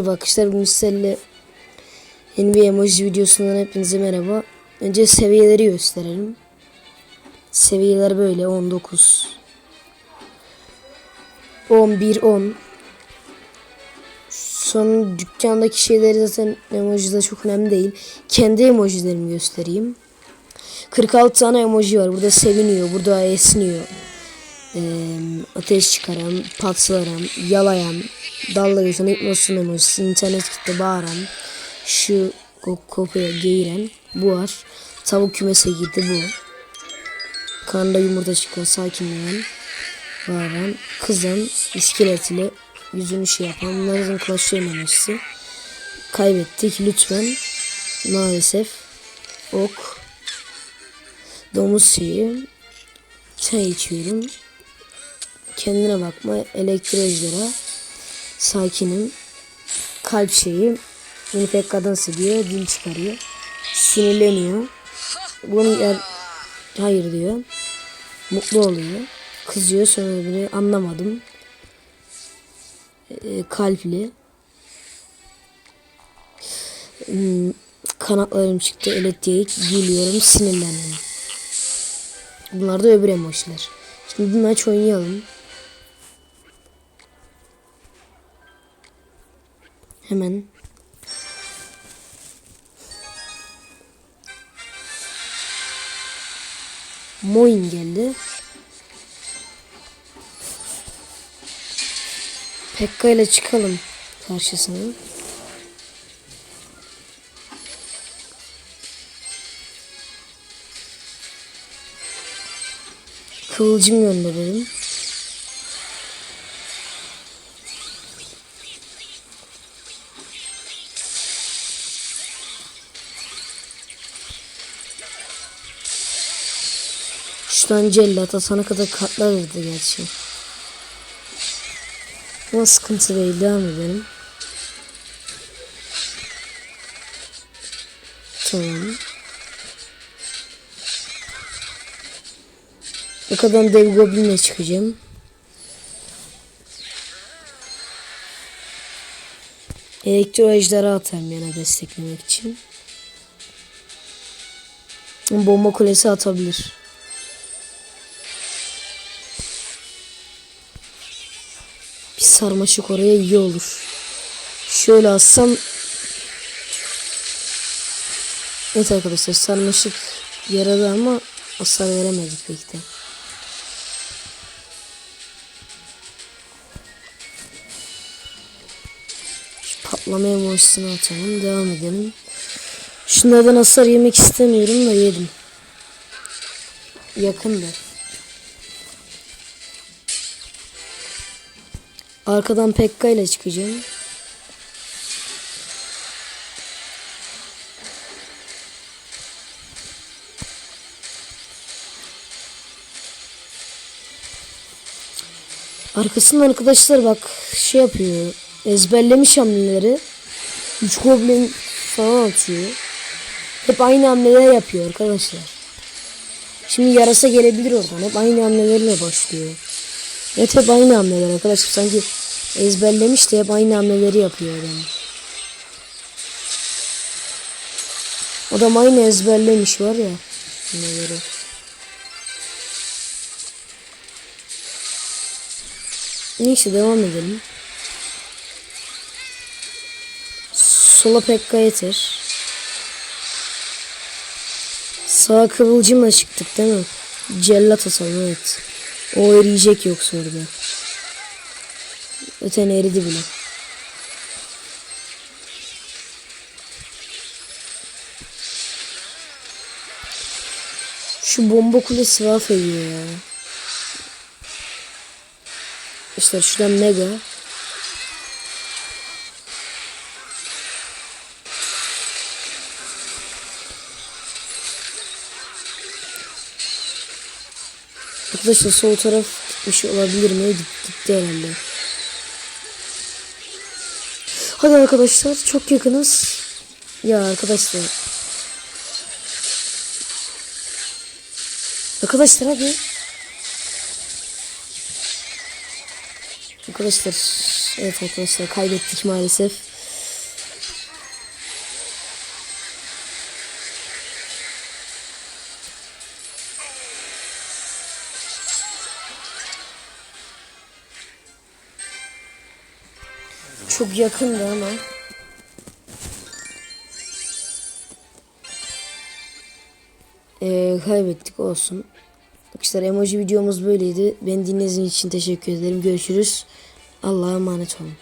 Arkadaşlar bugün sizlerle yeni bir emoji videosundan hepinize merhaba. Önce seviyeleri gösterelim. Seviyeler böyle 19 11 10 Son dükkandaki şeyleri zaten emojide çok önemli değil. Kendi emojilerimi göstereyim. 46 tane emoji var. Burada seviniyor, burada esniyor. Ee, ateş çıkaran, patlayan, yalayan, dalga geçen, hipnosun emojisi, internet kitle bağıran, şu kokuya geğiren, bu var. Tavuk kümese girdi bu. Karnında yumurta çıkan, sakinleyen, bağıran, kızan, iskeletli, yüzünü şey yapan, Clash Royale emojisi. Kaybettik lütfen. Maalesef. Ok. Domuz şeyi. Çay içiyorum. Kendine bakma. Elektrojlere. Sakinim. Kalp şeyi. Beni pek kadın seviyor. Dil çıkarıyor. Sinirleniyor. Bunu yer... Hayır diyor. Mutlu oluyor. Kızıyor sonra biri anlamadım. Ee, kalpli. Hmm, kanatlarım çıktı. Elektrik geliyorum. Sinirlendim. Bunlar da öbür emojiler. Şimdi bir maç oynayalım. Hemen. Moin geldi. Pekka ile çıkalım karşısına. Kıvılcım gönderelim. Şuradan cellat atana kadar kartlar verdi gerçi. Ama sıkıntı değil devam edelim. Tamam. Bakalım dev goblinle çıkacağım. Elektro ejderha atarım yana desteklemek için. Bomba kulesi atabilir. Sarmaşık oraya iyi olur. Şöyle atsam Evet arkadaşlar sarmaşık yaradı ama hasar veremedik pek de. Şu patlama emojisini atalım. Devam edelim. Şunlardan hasar yemek istemiyorum da yedim. Yakındı. Arkadan Pekka ile çıkacağım. Arkasından arkadaşlar bak şey yapıyor. Ezberlemiş hamleleri. Üç goblin falan atıyor. Hep aynı hamleler yapıyor arkadaşlar. Şimdi yarasa gelebilir oradan. Hep aynı hamlelerle başlıyor. Evet hep aynı hamleler arkadaşlar. Sanki ezberlemiş de hep aynı hamleleri yapıyor adam. Adam aynı ezberlemiş var ya. Hamleleri. Neyse devam edelim. Sola Pekka yeter. Sağ kıvılcımla çıktık değil mi? Cellat atalım evet. O eriyecek yoksa orada. Öten eridi bile. Şu bomba kulesi mahvediyor ya. İşte şuradan mega. Arkadaşlar sol taraf gitmiş olabilir mi? Gitti, gitti herhalde. Hadi arkadaşlar çok yakınız. Ya arkadaşlar. Arkadaşlar hadi. Arkadaşlar evet arkadaşlar kaybettik maalesef. Çok yakındı ama. Ee, kaybettik olsun. Arkadaşlar emoji videomuz böyleydi. Beni dinlediğiniz için teşekkür ederim. Görüşürüz. Allah'a emanet olun.